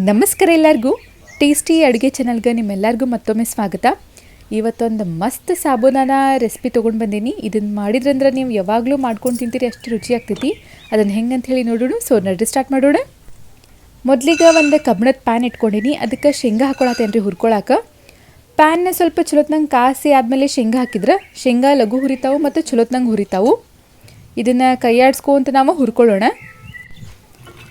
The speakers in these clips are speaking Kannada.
ನಮಸ್ಕಾರ ಎಲ್ಲರಿಗೂ. ಟೇಸ್ಟಿ ಅಡುಗೆ ಚಾನಲ್ಗೆ ನಿಮ್ಮೆಲ್ಲರಿಗೂ ಮತ್ತೊಮ್ಮೆ ಸ್ವಾಗತ. ಇವತ್ತೊಂದು ಮಸ್ತ್ ಸಾಬೂನಾನ ರೆಸಿಪಿ ತೊಗೊಂಡು ಬಂದೀನಿ. ಇದನ್ನು ಮಾಡಿದ್ರಂದ್ರೆ ನೀವು ಯಾವಾಗಲೂ ಮಾಡ್ಕೊಂಡು ತಿಂತೀರಿ, ಅಷ್ಟು ರುಚಿ ಆಗ್ತೈತಿ. ಅದನ್ನು ಹೆಂಗೆ ಅಂತ ಹೇಳಿ ನೋಡೋಣ ಸೊ ನಡ್ರಿ ಸ್ಟಾರ್ಟ್ ಮಾಡೋಣ. ಮೊದಲಿಗೆ ಒಂದು ಕಬ್ಬಣದ ಪ್ಯಾನ್ ಇಟ್ಕೊಂಡಿನಿ. ಅದಕ್ಕೆ ಶೇಂಗಾ ಹಾಕೊಳತ್ತೇನೆ ಹುರ್ಕೊಳಕ್ಕೆ ಪ್ಯಾನ್ನ ಸ್ವಲ್ಪ ಚಲೋತ್ನಂಗೆ ಕಾಸಿ ಆದಮೇಲೆ ಶೇಂಗಾ ಹಾಕಿದ್ರೆ, ಶೇಂಗಾ ಲಘು ಹುರಿತಾವು ಮತ್ತು ಚಲೋತ್ನಂಗೆ ಹುರಿತಾವು. ಇದನ್ನು ಕೈಯಾಡಿಸ್ಕೊಂತ ನಾವು ಹುರ್ಕೊಳ್ಳೋಣ.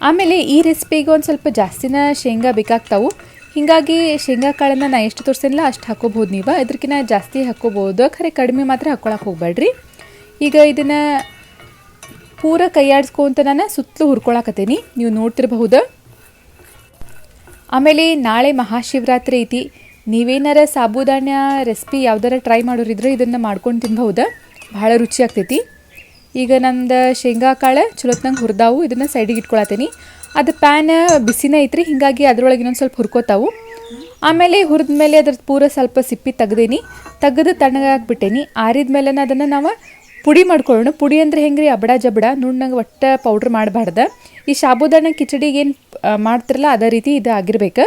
ಆಮೇಲೆ ಈ ರೆಸಿಪಿಗೆ ಒಂದು ಸ್ವಲ್ಪ ಜಾಸ್ತಿನ ಶೇಂಗಾ ಬೇಕಾಗ್ತಾವು. ಹೀಗಾಗಿ ಶೇಂಗಾ ಕಾಳನ್ನು ನಾ ಎಷ್ಟು ತೋರಿಸಿಲ್ಲ ಅಷ್ಟು ಹಾಕೋಬೋದು ನೀವು. ಇದಕ್ಕಿಂತ ಜಾಸ್ತಿ ಹಾಕೋಬೋದು ಖರೆ ಕಡಿಮೆ ಮಾತ್ರ ಹಾಕ್ಕೊಳಕ್ಕೆ ಹೋಗ್ಬೇಡ್ರಿ ಈಗ ಇದನ್ನು ಪೂರ ಕೈಯಾಡಿಸ್ಕೊಂತ ನಾನು ಸುತ್ತಲೂ ಹುರ್ಕೊಳಕತ್ತೀನಿ. ನೀವು ನೋಡ್ತಿರಬಹುದು. ಆಮೇಲೆ ನಾಳೆ ಮಹಾಶಿವರಾತ್ರಿ ಐತಿ. ನೀವೇನಾರ ಸಾಬೂದಾನ್ಯ ರೆಸಿಪಿ ಯಾವ್ದಾರ ಟ್ರೈ ಮಾಡೋರಿದ್ರೆ ಇದನ್ನು ಮಾಡ್ಕೊಂಡು ತಿನ್ಬಹುದು. ಭಾಳ ರುಚಿ ಆಗ್ತೈತಿ ಈಗ ನಮ್ದು ಶೇಂಗಾ ಕಾಳು, ಚಲೋತ್ನಂಗೆ ಹುರಿದಾವು, ಇದನ್ನು ಸೈಡಿಗೆ ಇಟ್ಕೊಳತ್ತೀನಿ. ಅದು ಪ್ಯಾನ್ ಬಿಸಿನೇ ಐತ್ರಿ, ಹೀಗಾಗಿ ಅದ್ರೊಳಗೆ ಇನ್ನೊಂದು ಸ್ವಲ್ಪ ಹುರ್ಕೋತಾವು. ಆಮೇಲೆ ಹುರಿದ ಮೇಲೆ ಅದ್ರದ್ದು ಪೂರ ಸ್ವಲ್ಪ ಸಿಪ್ಪಿ ತೆಗ್ದೇನಿ. ತೆಗೆದು ತಣ್ಣಗಾಕ್ಬಿಟ್ಟೇನಿ ಆರಿದ ಮೇಲೆ ಅದನ್ನು ನಾವು ಪುಡಿ ಮಾಡ್ಕೊಳ್ಳೋಣ ಪುಡಿ ಅಂದ್ರೆ ರೀ ಅಬಡ ಜಬಡ. ನುಣ್ಣಗೆ ಒಟ್ಟು ಪೌಡ್ರ್ ಮಾಡಬಾರ್ದು. ಈ ಸಾಬುದಾನ ಕಿಚಡಿಗೆ ಏನು ಮಾಡ್ತಿರಲ್ಲ ಅದೇ ರೀತಿ ಇದು ಆಗಿರ್ಬೇಕು.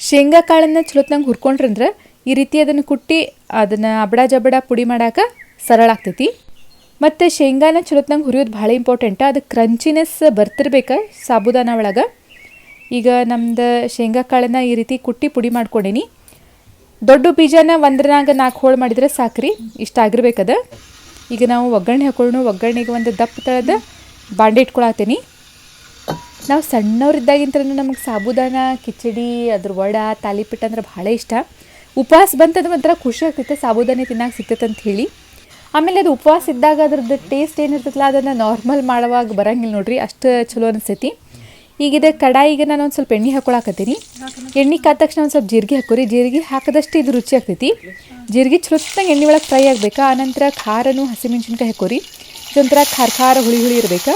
ಶೇಂಗಾ ಕಾಳನ್ನು ಚಲೋತ್ನಂಗೆ ಹುರ್ಕೊಂಡ್ರಂದ್ರೆ ಈ ರೀತಿ ಅದನ್ನು ಕುಟ್ಟಿ ಅದನ್ನು ಅಬಡ ಜಬಡ ಪುಡಿ ಮಾಡಾಕ ಸರಳ ಆಗ್ತೈತಿ. ಮತ್ತು ಶೇಂಗಾನ ಚಲೋತ್ನಂಗೆ ಹುರಿಯೋದು ಭಾಳ ಇಂಪಾರ್ಟೆಂಟ್ ಅದು ಕ್ರಂಚಿನೆಸ್ ಬರ್ತಿರ್ಬೇಕು ಸಾಬುದಾನ ಒಳಗೆ. ಈಗ ನಮ್ದು ಶೇಂಗಾ ಕಾಳನ್ನ ಈ ರೀತಿ ಕುಟ್ಟಿ ಪುಡಿ ಮಾಡ್ಕೊಂಡೀನಿ. ದೊಡ್ಡ ಬೀಜನ ಒಂದ್ರನಾಗ ನಾಲ್ಕು ಹೋಳು ಮಾಡಿದ್ರೆ ಸಾಕ್ರಿ, ಇಷ್ಟ ಆಗಿರ್ಬೇಕದ ಈಗ ನಾವು ಒಗ್ಗರಣೆ ಹಾಕೊಳ್ಳೋಣ, ಒಗ್ಗರಣೆಗೆ ಒಂದು ದಪ್ಪ ತಳದ ಬಾಂಡೆ ಇಟ್ಕೊಳತ್ತೀನಿ. ನಾವು ಸಣ್ಣವ್ರಿದ್ದಾಗಿಂತ ನಮಗೆ ಸಾಬುದಾನ, ಕಿಚಡಿ, ಅದ್ರ ವಡ, ತಾಲಿಪಿಟ್ಟು ಅಂದ್ರೆ ಭಾಳ ಇಷ್ಟ. ಉಪವಾಸ ಬಂತಂದ್ರೆ ಒಂಥರ ಖುಷಿ ಆಗ್ತೈತೆ, ಸಾಬುದಾನೆ ತಿನ್ನಕ್ಕೆ ಸಿಗ್ತೈತೆ ಅಂತ ಹೇಳಿ. ಆಮೇಲೆ ಅದು ಉಪವಾಸ ಇದ್ದಾಗ ಅದ್ರದ್ದು ಟೇಸ್ಟ್ ಏನಿರ್ತೈತಲ್ಲ ಅದನ್ನು ನಾರ್ಮಲ್ ಮಾಡುವಾಗ ಬರಂಗಿಲ್ಲ ನೋಡ್ರಿ, ಅಷ್ಟು ಚಲೋ ಅನಿಸ್ತೈತಿ ಈಗಿದೆ ಕಡಾಯಿಗೆ ನಾನು ಒಂದು ಸ್ವಲ್ಪ ಎಣ್ಣೆ ಹಾಕೊಳಕತ್ತೀನಿ. ಎಣ್ಣೆ ಕಾದ ತಕ್ಷಣ ಒಂದು ಸ್ವಲ್ಪ ಜೀರಿಗೆ ಹಾಕೋರಿ, ಜೀರಿಗೆ ಹಾಕಿದಷ್ಟು ಇದು ರುಚಿ ಆಗ್ತೈತಿ. ಜೀರಿಗೆ ಚಲೋತ್ನಂಗೆ ಎಣ್ಣೆ ಒಳಗೆ ಫ್ರೈ ಆಗಬೇಕಾ, ಆನಂತರ ಖಾರನೂ ಹಸಿಮೆಣ್ಸಿನ್ಕಾಯಿ ಹಾಕೋರಿ. ಇದೊಂಥರ ಖಾರ ಖಾರ ಹುಳಿ ಹುಳಿ ಇರಬೇಕು.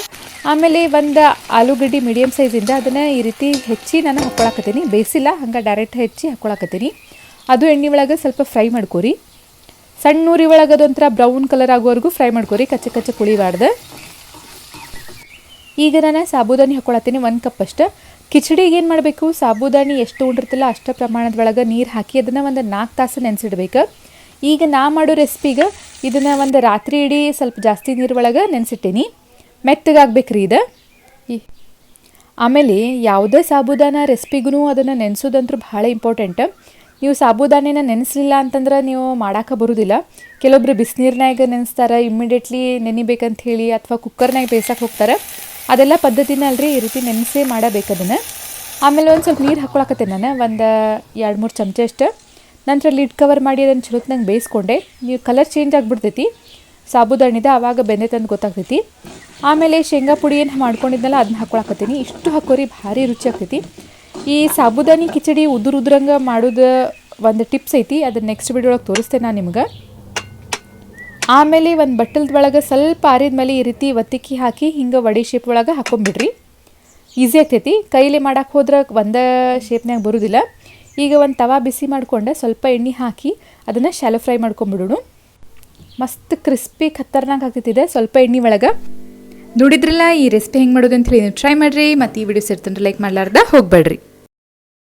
ಆಮೇಲೆ ಒಂದು ಆಲೂಗಡ್ಡೆ ಮೀಡಿಯಮ್ ಸೈಜಿಂದ ಅದನ್ನು ಈ ರೀತಿ ಹೆಚ್ಚಿ ನಾನು ಹಾಕ್ಕೊಳಕತ್ತೀನಿ ಬೇಯಿಸಿಲ್ಲ, ಹಂಗೆ ಡೈರೆಕ್ಟ್ ಹೆಚ್ಚಿ ಹಾಕ್ಕೊಳಕತ್ತೀನಿ ಅದು ಎಣ್ಣೆ ಒಳಗೆ ಸ್ವಲ್ಪ ಫ್ರೈ ಮಾಡ್ಕೊರಿ. ಸಣ್ಣ ಉರಿ ಒಳಗೆ ಅದೊಂಥರ ಬ್ರೌನ್ ಕಲರ್ ಆಗೋವರೆಗೂ ಫ್ರೈ ಮಾಡ್ಕೊರಿ, ಕಚ್ಚೆ ಕಚ್ಚೆ ಕುಳಿಬಾರ್ದು ಈಗ ನಾನು ಸಾಬೂದಾನಿ ಹಾಕೊಳತ್ತೀನಿ, ಒಂದು ಕಪ್ ಅಷ್ಟು. ಕಿಚಡಿಗೆ ಏನು ಮಾಡಬೇಕು ಸಾಬೂದಾನಿ ಎಷ್ಟು ಉಂಡಿರ್ತಲ್ಲ ಅಷ್ಟು ಪ್ರಮಾಣದ ಒಳಗೆ ನೀರು ಹಾಕಿ ಅದನ್ನು ಒಂದು ನಾಲ್ಕು ತಾಸು ನೆನೆಸಿಡ್ಬೇಕು. ಈಗ ನಾ ಮಾಡೋ ರೆಸಿಪಿಗೆ ಇದನ್ನು ಒಂದು ರಾತ್ರಿ ಇಡೀ ಸ್ವಲ್ಪ ಜಾಸ್ತಿ ನೀರು ಒಳಗೆ ನೆನೆಸಿಟ್ಟೀನಿ. ಮೆತ್ತಗಾಗ್ಬೇಕ್ರಿ ಇದು. ಆಮೇಲೆ ಯಾವುದೇ ಸಾಬೂದಾನ ರೆಸಿಪಿಗೂ ಅದನ್ನು ನೆನೆಸೋದಂತೂ ಭಾಳ ಇಂಪಾರ್ಟೆಂಟ್ ನೀವು ಸಾಬೂದಾನಿನ ನೆನೆಸಲಿಲ್ಲ ಅಂತಂದ್ರೆ ನೀವು ಮಾಡೋಕೆ ಬರೋದಿಲ್ಲ. ಕೆಲವೊಬ್ರು ಬಿಸಿನೀರ್ನಾಗ ನೆನೆಸ್ತಾರೆ ಇಮ್ಮಿಡಿಯೇಟ್ಲಿ ನೆನಿಬೇಕಂತ ಹೇಳಿ ಅಥವಾ ಕುಕ್ಕರ್ನಾಗ ಬೇಯಿಸಕ್ಕೆ ಹೋಗ್ತಾರೆ. ಅದೆಲ್ಲ ಪದ್ಧತಿನ ಅಲ್ರಿ ಈ ರೀತಿ ನೆನೆಸಿ ಮಾಡಬೇಕು ಅದನ್ನು. ಆಮೇಲೆ ಒಂದು ಸ್ವಲ್ಪ ನೀರು ಹಾಕ್ಕೊಳಕತ್ತೆ ನಾನು, ಒಂದು ಎರಡು ಮೂರು ಚಮಚ ಅಷ್ಟು. ನಂತರ ಲಿಡ್ ಕವರ್ ಮಾಡಿ ಅದನ್ನು ಚಲೋತ್ನಂಗೆ ಬೇಯಿಸ್ಕೊಂಡೆ. ನೀವು ಕಲರ್ ಚೇಂಜ್ ಆಗಿಬಿಡ್ತೈತಿ. ಸಾಬೂದಾಣಿದ ಆವಾಗ ಬೆಂದೆ ತಂದು ಗೊತ್ತಾಗ್ತೈತಿ. ಆಮೇಲೆ ಶೇಂಗಾ ಪುಡಿ ಏನು ಮಾಡ್ಕೊಂಡಿದ್ನಲ್ಲ, ಅದನ್ನ ಹಾಕ್ಕೊಳಕತ್ತೀನಿ ಇಷ್ಟು ಹಾಕೋರಿ ಭಾರಿ ರುಚಿ ಆಗ್ತೈತಿ. ಈ ಸಾಬುದಾನಿ ಕಿಚಡಿ ಉದುರು ಉದುರಂಗ ಮಾಡೋದು ಒಂದು ಟಿಪ್ಸ್ ಐತಿ. ಅದನ್ನ ನೆಕ್ಸ್ಟ್ ವಿಡಿಯೋ ಒಳಗೆ ತೋರಿಸ್ತೇನೆ ನಾನು ನಿಮ್ಗೆ. ಆಮೇಲೆ ಒಂದು ಬಟ್ಟಲ್ದ ಒಳಗೆ ಸ್ವಲ್ಪ ಆರಿದ ಮೇಲೆ ಈ ರೀತಿ ಒತ್ತಿಕ್ಕಿ ಹಾಕಿ ಹಿಂಗೆ ವಡಿ ಶೇಪ್ ಒಳಗೆ ಹಾಕೊಂಬಿಡ್ರಿ. ಈಸಿ ಆಗ್ತೈತಿ. ಕೈಲಿ ಮಾಡಕ್ಕೆ ಹೋದ್ರೆ ಒಂದೇ ಶೇಪ್ನಾಗ ಬರೋದಿಲ್ಲ. ಈಗ ಒಂದು ತವಾ ಬಿಸಿ ಮಾಡ್ಕೊಂಡು ಸ್ವಲ್ಪ ಎಣ್ಣೆ ಹಾಕಿ ಅದನ್ನು ಶಾಲೋ ಫ್ರೈ ಮಾಡ್ಕೊಂಬಿಡೋಣ. ಮಸ್ತ್ ಕ್ರಿಸ್ಪಿ ಖತ್ತರ್ನಾಗ ಆಗ್ತೈತಿದೆ ಸ್ವಲ್ಪ ಎಣ್ಣೆ ಒಳಗೆ. ನೋಡಿದ್ರಲ್ಲ ಈ ರೆಸಿಪಿ ಹೆಂಗೆ ಮಾಡೋದು ಅಂತ ಹೇಳಿ ನೀವು ಟ್ರೈ ಮಾಡಿರಿ. ಮತ್ತು ಈ ವಿಡಿಯೋಸ್ ಇರ್ತಂದ್ರೆ ಲೈಕ್ ಮಾಡಲಾರ್ದ ಹೋಗ್ಬೇಡ್ರಿ